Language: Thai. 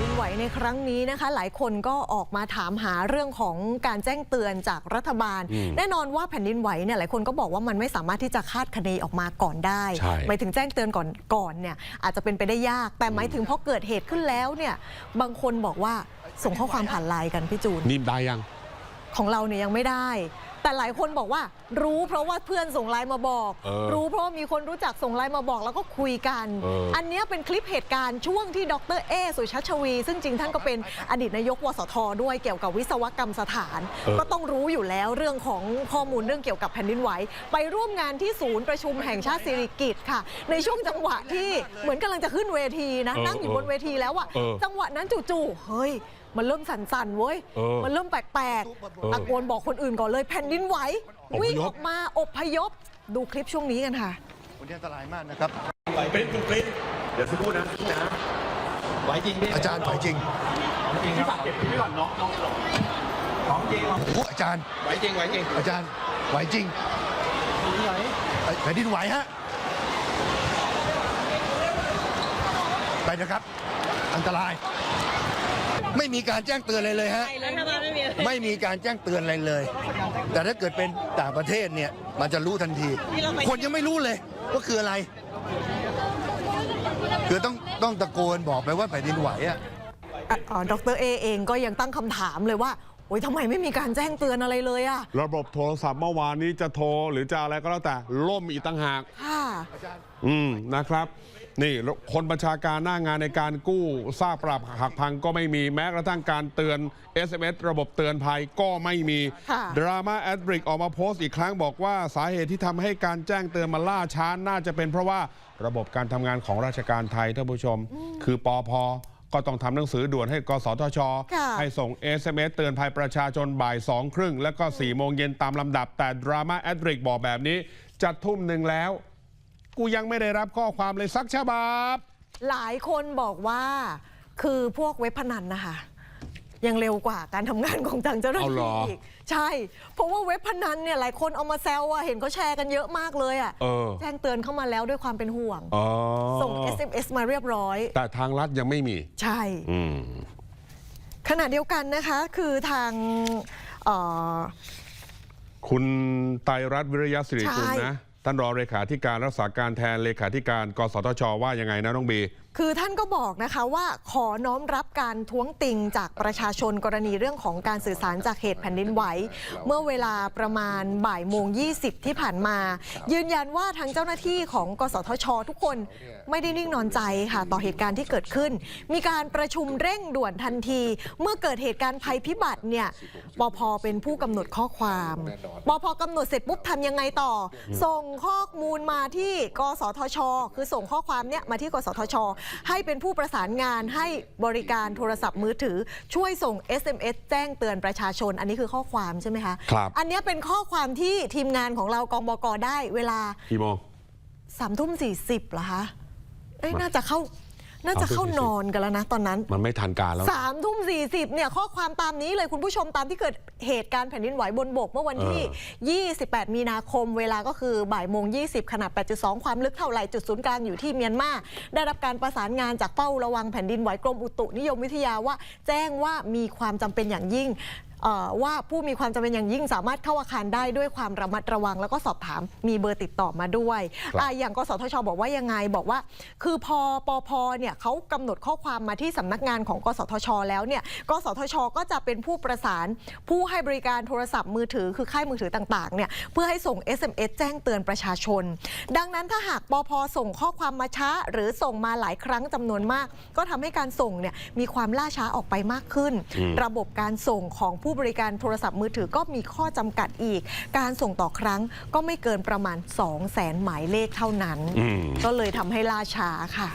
ดินไหวในครั้งนี้นะคะ หลายคนก็ออกมาถามหาเรื่องของการแจ้งเตือนจากรัฐบาลอืมแน่นอนว่าแผ่นดินไหวเนี่ยหลายคนก็บอกว่ามันไม่สามารถที่จะคาดคะเนออกมาก่อนได้ใช่หมายถึงแจ้งเตือนก่อนก่อนเนี่ยอาจจะเป็นไปได้ยาก แต่หมายถึงพอเกิดเหตุขึ้นแล้วเนี่ยบางคนบอกว่าส่งข้อความผ่านไลน์กันพี่จูนนิ่มได้ยัง ของเราเนี่ยยังไม่ได้ แต่หลายคนบอกว่า รู้เพราะว่าเพื่อนส่งไลน์มาบอก เออรู้เพราะว่ามีคนรู้จักส่งไลน์มาบอกแล้วก็คุยกันเอออันเนี้ยเป็นคลิปเหตุการณ์ช่วงที่ดรเอสุชัชวี ซึ่งจริงท่านก็เป็นอดีตนายกวสทด้วยเกี่ยวกับวิศวกรรมสถานก็ต้องรู้อยู่แล้วเรื่องของข้อมูลเรื่องเกี่ยวกับแผ่นดินไหวไปร่วมงานที่ศูนย์ประชุมแห่งชาติสิริกิติ์ค่ะ ในช่วงจังหวะที่เหมือนกำลังจะขึ้นเวทีนะ เออนั่งอยู่บนเวทีแล้วอะเออ จังหวะนั้นจู่ๆเฮ้ย มันเริ่มสั่นๆเว้ย เออมันเริ่มแปลกเออๆตะโกนบอกคนอื่นก่อนเลยแผ่นดินไหวอพยพ วิ่งออกมาอบพยพดูคลิปช่วงนี้กันค่ะ วันนี้อันตรายมากนะครับ ไหวเป็นคุณกรี๊ดเดี๋ยวสักครู่นะนะไหวจริงดิอาจารย์ไหวจริงของจริงครับเก็บพี่ไว้ก่อนน้องน้องของจริงโอ้อาจารย์ ไหวจริงไหวจริงอาจารย์ ไหวจริงแผ่นดินไหวฮะ ไปนะครับ อันตราย ไม่มีการแจ้งเตือนอะไรเลยฮะไม่มีการแจ้งเตือนอะไรเลย แต่ถ้าเกิดเป็นต่างประเทศเนี่ยมันจะรู้ทันที คนยังไม่รู้เลยว่าคืออะไร คือต้องต้องตะโกนบอกไปว่าแผ่นดินไหวอะอะอ๋อดรเอเองก็ยังตั้งคำถามเลยว่า โอ๊ยทำไมไม่มีการแจ้งเตือนอะไรเลยอะระบบโทรศัพท์เมื่อวานนี้จะโทรหรือจะอะไรก็แล้วแต่ล่มอีกต่างหาก ค่ะ อืมนะครับ นี่คนบัญชาการหน้างานในการกู้ซากปรับหักพังก็ไม่มีแม้กระทั่งการเตือน SMS ระบบเตือนภัยก็ไม่มีค่ะ ดราม่าแอดบริกออกมาโพสต์อีกครั้งบอกว่าสาเหตุที่ทำให้การแจ้งเตือนมาล่าช้าน่าจะเป็นเพราะว่าระบบการทำงานของราชการไทยท่านผู้ชม คือปอพ ก็ต้องทำหนังสือด่วนให้กสทชค่ะให้ส่ง SMS เตือนภัยประชาชนบ่ายสองครึ่งแล้วก็4โมงเย็นตามลำดับ แต่ดราม่าแอดบริกบอกแบบนี้จัดทุ่มหนึ่งแล้ว กูยังไม่ได้รับข้อความเลยสักฉบับ หลายคนบอกว่าคือพวกเว็บพนันนะคะ ยังเร็วกว่าการทำงานของทางเจ้าหน้าเอาเหรที่ออีกใช่ เพราะว่าเว็บพนันเนี่ยหลายคนเอามาแซวอะเห็นเขาแชร์กันเยอะมากเลยอะเออ แจ้งเตือนเข้ามาแล้วด้วยความเป็นห่วง อ๋อส่ง SMS มาเรียบร้อย แต่ทางรัฐยังไม่มี ใช่ อืม ขณะเดียวกันนะคะ คือทางเอ่อ คุณไตรรัตน์วิริยะสิริกุลใช่ นะ ท่านรองเลขาธิการรักษาการแทนเลขาธิการ กสทช ว่ายังไงนะน้องบีคือท่านก็บอกนะคะว่าขอน้อมรับการท้วงติงจากประชาชนกรณีเรื่องของการสื่อสารจากเหตุแผ่นดินไหว เมื่อเวลาประมาณบ่ายโมง 20 ที่ผ่านมา ยืนยันว่าทางเจ้าหน้าที่ของกสทช ทุกคนไม่ได้นิ่งนอนใจค่ะ ต่อเหตุการณ์ที่เกิดขึ้น มีการประชุมเร่งด่วนทันที เมื่อเกิดเหตุการณ์ภัยพิบัติเนี่ยปพเป็นผู้กำหนดข้อความปพกำหนดเสร็จปุ๊บทำยังไงต่อ ส่งข้อมูลมาที่ กสทช คือส่งข้อความเนี่ยมาที่กสทชให้เป็นผู้ประสานงานให้บริการโทรศัพท์มือถือ ช่วยส่ง SMS แจ้งเตือนประชาชน อันนี้คือข้อความใช่ไหมคะครับอันเนี้ยเป็นข้อความที่ทีมงานของเรากองบกได้เวลากี่โมงสามทุ่มสี่สิบเหรอคะเอ้ยน่าจะเข้า น่าจะเข้าสามทุ่มสี่สิบนอนกันแล้วนะตอนนั้นมันไม่ทันการแล้วสามทุ่มสี่สิบเนี่ยข้อความตามนี้เลยคุณผู้ชมตามที่เกิดเหตุการณ์แผ่นดินไหวบนบก เมื่อวันที่ 28 มีนาคม เวลาก็คือบ่ายโมง 20 ขนาด 8.2 ความลึกเท่าไหร่จุดศูนย์กลางอยู่ที่เมียนมาได้รับการประสานงานจากเฝ้าระวังแผ่นดินไหวกรมอุตุนิยมวิทยาว่า แจ้งว่ามีความจำเป็นอย่างยิ่งเอ่อ ว่าผู้มีความจำเป็นอย่างยิ่งสามารถเข้าอาคารได้ด้วยความระมัดระวัง แล้วก็สอบถามมีเบอร์ติดต่อมาด้วยครับอะอย่างกสทชบอกว่ายังไงบอกว่า คือพอปพเนี่ยเขากำหนดข้อความมาที่สำนักงานของ กสทช แล้วเนี่ยกสทช ก็จะเป็นผู้ประสาน ผู้ให้บริการโทรศัพท์มือถือคือค่ายมือถือต่างๆเนี่ยเพื่อให้ส่ง SMS แจ้งเตือนประชาชน ดังนั้นถ้าหากปพส่งข้อความมาช้า หรือส่งมาหลายครั้งจำนวนมาก ก็ทำให้การส่งเนี่ยมีความล่าช้าออกไปมากขึ้นอืมระบบการส่งของผู้บริการโทรศัพท์มือถือก็มีข้อจำกัดอีก การส่งต่อครั้งก็ไม่เกินประมาณ 2 0 0 0 0 0หมายเลขเท่านั้นอืมก็เลยทำให้ล่าช้าค่ะ